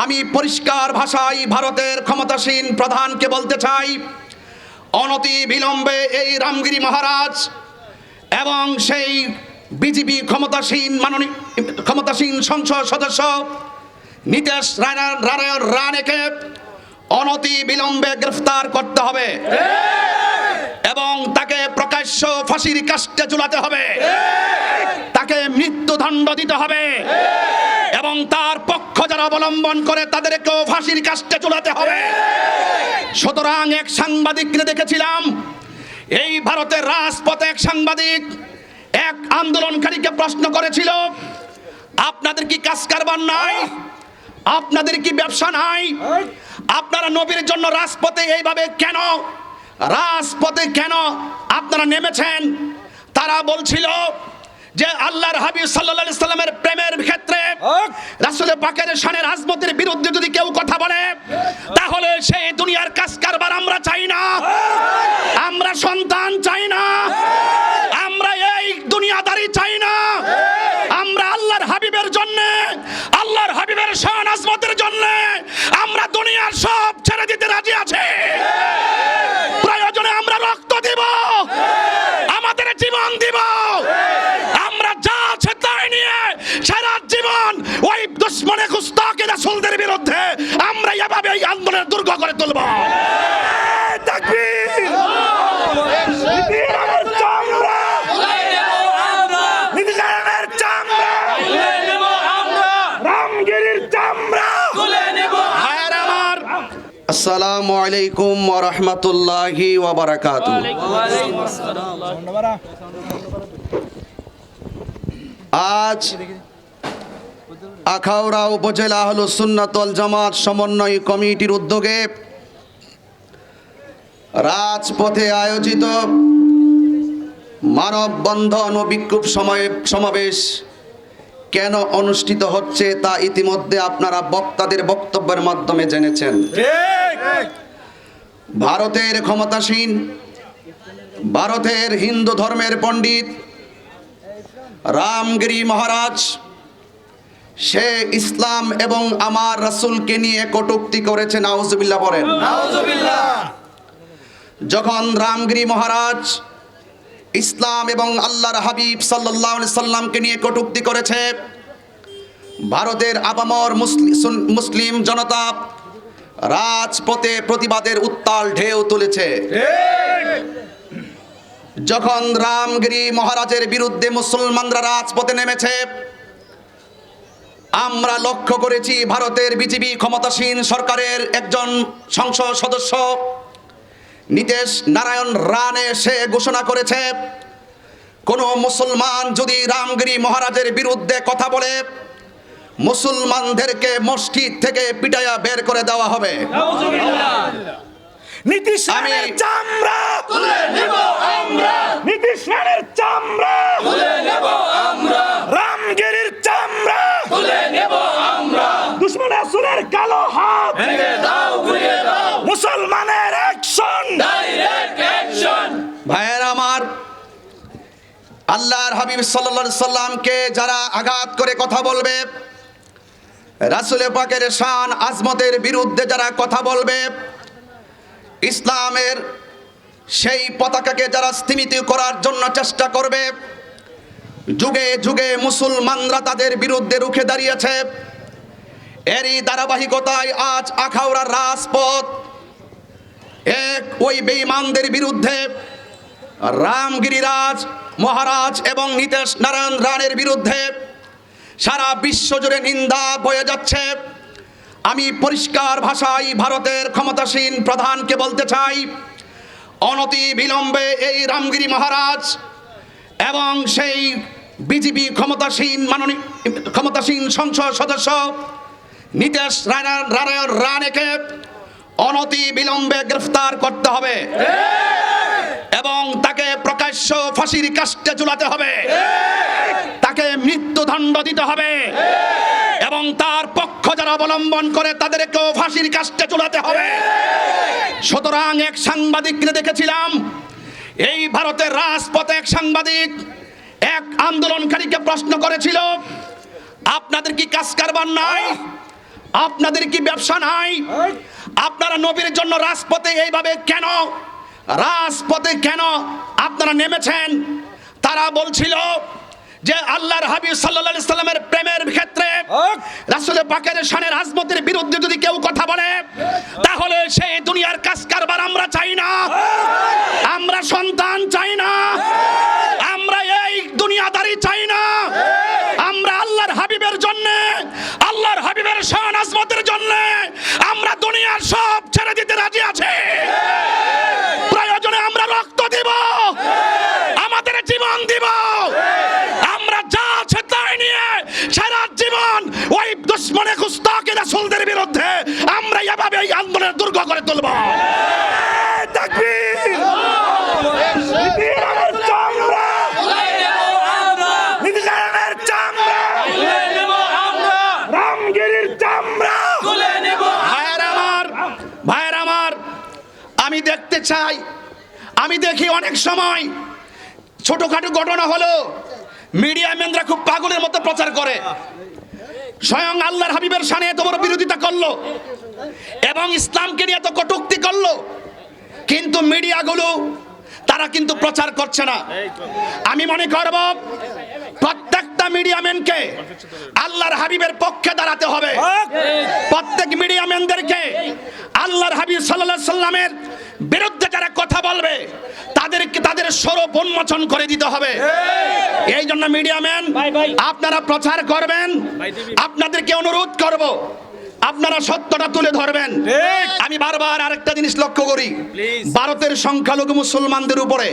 আমি পরিষ্কার ভাষায় ভারতের ক্ষমতাসীন প্রধানকে বলতে চাই, অনতি বিলম্বে এই রামগিরি মহারাজ এবং সেই বিজেপি ক্ষমতাসীন মাননীয় ক্ষমতাসীন সংসদ সদস্য নীতিশ রানা- নারায়ণ রানেকে অনতি বিলম্বে গ্রেফতার করতে হবে এবং তাকে প্রকাশ্য ফাঁসির কাস্টে ঝুলাতে হবে। তাকে মৃত্যুদণ্ড দিতে হবে। এবং তার পক্ষ যারা অবলম্বন করে তাদেরকেও ফাঁসির কাস্টে ঝুলাতে হবে। সুতরাং এক সাংবাদিককে দেখেছিলাম, এই ভারতের রাজপথে এক সাংবাদিক এক আন্দোলনকারীকে প্রশ্ন করেছিল, আপনাদের কি কাজ কারবার নাই? আপনাদের কি ব্যবসা নাই? আপনারা নবীর জন্য রাজপথে এইভাবে কেন? রাজপথে কেন আপনারা নেমেছেন? তারা বলছিল যে আল্লাহর হাবিব সাল্লাল্লাহু সাল্লামের প্রেমের ক্ষেত্রে রাসূলের পাকের শানের আজমতের বিরুদ্ধে যদি কেউ কথা বলে তাহলে সেই দুনিয়ার কাজ কারবার আমরা চাই না। আমরা সন্তান চাই না। আমরা এই দুনিয়াদারি চাই না। আমরা আল্লাহর হাবিবের জন্য আল্লাহর হাবিবের শান আজমতের জন্য আমরা দুনিয়ার সব ছেড়ে দিতে রাজি আছি। প্রয়োজনে আমরা রক্ত দিব। আমাদের জীবন দিব আমরা যা আছে তাই নিয়ে সারা জীবন ওই দুশ্মনে গুস্তাকে রাসূলদের বিরুদ্ধে আমরা এভাবে এই আন্দোলনের দুর্গ করে তুলব। আসসালামু আলাইকুম ওয়া রাহমাতুল্লাহি ওয়া বারাকাতুহু। আজ আখাউড়া উপজেলা হল সুন্নাতল জামাত সমন্বয় কমিটির উদ্যোগে রাজপথে আয়োজিত মানববন্ধন ও বিক্ষোভ সময়ে সমাবেশ কেন অনুষ্ঠিত হচ্ছে তা ইতিমধ্যে আপনারা বক্তাদের বক্তব্যের মাধ্যমে জেনেছেন। ভারতের ক্ষমতাসীন, ভারতের হিন্দু ধর্মের পণ্ডিত রামগিরি মহারাজ সে ইসলাম এবং আমার রাসূলকে নিয়ে কটূক্তি করেছে নাউজুবিল্লাহ বলেন। যখন রামগিরি মহারাজ ইসলাম এবং আল্লাহর হাবিব সাল্লাল্লাহু আলাইহি সাল্লামকে নিয়ে কটূক্তি করেছে ভারতের আবামর মুসলি- মুসলিম জনতা রাজপথে প্রতিবাদের উত্তাল ঢেউ তুলেছে। যখন রামগিরি মহারাজের বিরুদ্ধে মুসলমানরা রাজপথে নেমেছে আমরা লক্ষ্য করেছি ভারতের বিজেপি ক্ষমতাসীন সরকারের একজন সংসদ সদস্য নীতিশ নারায়ণ রানে সে ঘোষণা করেছে কোন মুসলমান যদি রামগিরি মহারাজের বিরুদ্ধে কথা বলে মুসলমানদেরকে মসজিদ থেকে পিটাইয়া বের করে দেওয়া হবে। নীতিশ আমি- রানের চামড়া তুলে নেব আমরা। আল্লাহর হাবিব সাল্লা সাল্লামকে যারা আঘাত করে কথা বলবে, রাসুলে পাকের শান আজমতের বিরুদ্ধে যারা কথা বলবে, ইসলামের সেই পতাকাকে যারা স্থিমিত করার জন্য চেষ্টা করবে, যুগে যুগে মুসলমানরা তাদের বিরুদ্ধে রুখে দাঁড়িয়েছে। এরই ধারাবাহিকতায় আজ আখাউড়ার রাজপথ, এক ওই বেঈমানদের বিরুদ্ধে রামগিরিরাজ, মহারাজ এবং নীতিশ নারায়ণ রানের বিরুদ্ধে সারা বিশ্ব জুড়ে নিন্দা বয়ে যাচ্ছে। আমি পরিষ্কার ভাষায় ভারতের ক্ষমতাসীন প্রধানকে বলতে চাই, অনতি বিলম্বে এই রামগিরি মহারাজ এবং সেই বিজেপি ক্ষমতাসীন মাননীয়, ক্ষমতাসীন সংসদ সদস্য নীতিশ রানা- নারায়ণ রানেকে অনতি বিলম্বে গ্রেফতার করতে হবে। এবং তাকে প্রকাশ্য ফাঁসির কাস্টে ঝুলাতে হবে। তাকে মৃত্যুদণ্ড দিতে হবে। এবং তার পক্ষ যারা অবলম্বন করে তাদেরকেও ফাঁসির কাস্টে ঝুলাতে হবে। সুতরাং এক সাংবাদিককে দেখেছিলাম, এই ভারতের রাজপথে এক সাংবাদিক এক আন্দোলনকারীকে প্রশ্ন করেছিল, আপনাদের কি কাজ কারবার নাই? আপনাদের কি ব্যবসা নাই? আপনারা নবীর জন্য রাজপথে এইভাবে কেন রাজপথে কেন আপনারা নেমেছেন? তারা বলছিল যে আল্লাহর হাবিব সাল্লাল্লাহু সাল্লামের প্রেমের ক্ষেত্রে রাসূলের পাকের শানের আজমতের বিরুদ্ধে যদি কেউ কথা বলে তাহলে সেই দুনিয়ার কাজ কারবার আমরা চাই না। আমরা সন্তান চাই না। আমরা এই দুনিয়াদারি চাই না। আমরা আল্লাহর হাবিবের জন্য আল্লাহর হাবিবের শান আজমতের জন্য আমরা দুনিয়ার সব ছেড়ে দিতে রাজি আছি প্রয়োজনে আমরা রক্ত দিব আমাদের জীবন দিব আমরা যা আছে তাই নিয়ে সারা জীবন ওই দুশ্মনে গুস্তাকে রাসূলদের বিরুদ্ধে আমরা এভাবে আন্দোলনের দুর্গ করে তুলব। আমি দেখতে চাই। আমি দেখি অনেক সময় ছোটখাটো ঘটনা হলো, মিডিয়া ম্যানরা খুব পাগলের মতো প্রচার করে। স্বয়ং আল্লাহর হাবিবের সানে এত বড় বিরোধিতা করল এবং ইসলামকে নিয়ে এত কটুক্তি করল। কিন্তু মিডিয়াগুলো, তারা কিন্তু প্রচার করছে না। আমি মনে করব, প্রত্যেকটা মিডিয়াম্যানকে আল্লাহর হাবিবের পক্ষে দাঁড়াতে হবে। প্রত্যেক মিডিয়াম্যানদেরকে আল্লাহর হাবিব সাল্লাল্লাহু সাল্লামের বিরুদ্ধে যারা কথা বলবে তাদের স্বরূপ উন্মোচন করে দিতে হবে। এই জন্য মিডিয়াম্যান আপনারা প্রচার করবেন। আপনাদেরকে অনুরোধ করব আপনারা সত্যটা তুলে ধরবেন। আমি বারবার আরেকটা জিনিস লক্ষ্য করি। ভারতের সংখ্যালঘু মুসলমানদের উপরে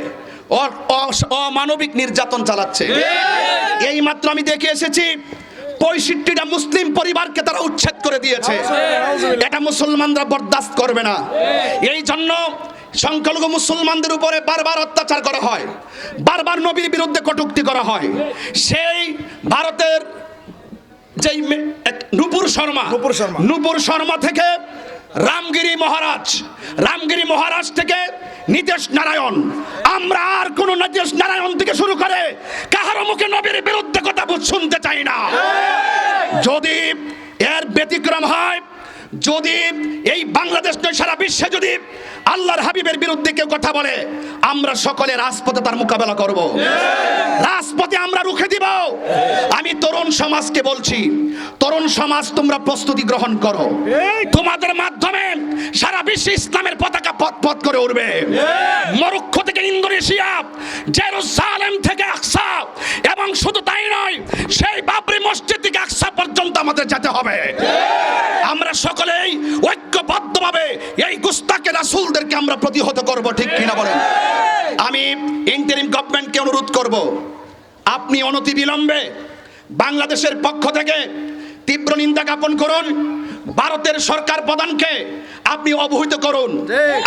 অমানবিক নির্যাতন চালাচ্ছে। এই মাত্র আমি দেখে এসেছি পঁয়ষট্টিটা মুসলিম পরিবারকে তারা উচ্ছেদ করে দিয়েছে। এটা মুসলমানরা বরদাস্ত করবে না। এই জন্য সংখ্যালঘু মুসলমানদের উপরে বারবার অত্যাচার করা হয় বারবার নবীর বিরুদ্ধে কটূক্তি করা হয়। সেই ভারতের যেই নুপুর শর্মা নুপুর শর্মা। নুপুর শর্মা থেকে রামগিরি মহারাজ রামগিরি মহারাজ থেকে নীতিশ নারায়ণ। আমরা আর কোন নীতিশ নারায়ণ থেকে শুরু করে কাহার মুখে নবীর বিরুদ্ধে কথা শুনতে চাই না। যদি এর ব্যতিক্রম হয় যদি এই বাংলাদেশ নয় সারা বিশ্বে যদি আল্লাহর হাবিবের বিরুদ্ধে কেউ কথা বলে, আমরা সকলে রাজপথে তার মোকাবেলা করব। রাজপথে আমরা রুখে দিব। আমি তরুণ সমাজকে বলছি তরুণ সমাজ তোমরা প্রস্তুতি গ্রহণ করো। তোমাদের মাধ্যমে সারা বিশ্বে ইসলামের পতাকা পথ পথ করে উঠবে মরক্কো থেকে ইন্দোনেশিয়া জেরুজালেম থেকে আকসা এবং শুধু তাই নয় সেই বাবরি মসজিদ থেকে আকসা পর্যন্ত আমাদের যেতে হবে। আমরা সকলেই ঐক্যবদ্ধভাবে এই গুস্তাকে রাসূলদেরকে আমরা প্রতিহত করব ঠিক কিনা বলেন? আমি ইন্টারিম গভর্নমেন্টকে অনুরোধ করব আপনি অনতি বিলম্বে বাংলাদেশের পক্ষ থেকে তীব্র নিন্দা জ্ঞাপন করুন। ভারতের সরকার প্রধানকে আপনি অবহিত করুন।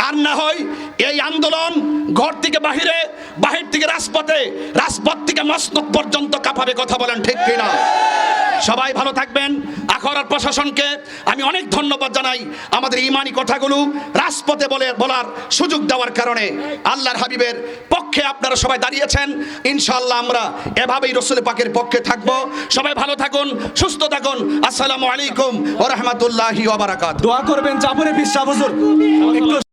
আর না হয় এই আন্দোলন ঘর থেকে বাহিরে বাহির থেকে রাজপথে রাজপথ থেকে মসনদ পর্যন্ত কাঁপাবে কথা বলেন ঠিক কিনা? সবাই ভালো থাকবেন। আখড়ার প্রশাসনকে আমি অনেক ধন্যবাদ জানাই আমাদের ইমানি কথাগুলো রাজপথে বলে বলার সুযোগ দেওয়ার কারণে। আল্লাহর হাবিবের পক্ষে আপনারা সবাই দাঁড়িয়েছেন। ইনশাআল্লাহ আমরা এভাবেই রসুল পাকের পক্ষে থাকব। সবাই ভালো থাকুন, সুস্থ থাকুন। আসসালামু আলাইকুম ওয়া রাহমাতুল্লাহি ওয়া বারাকাতুহু। দোয়া করবেন জাফরে হুজুর। একটু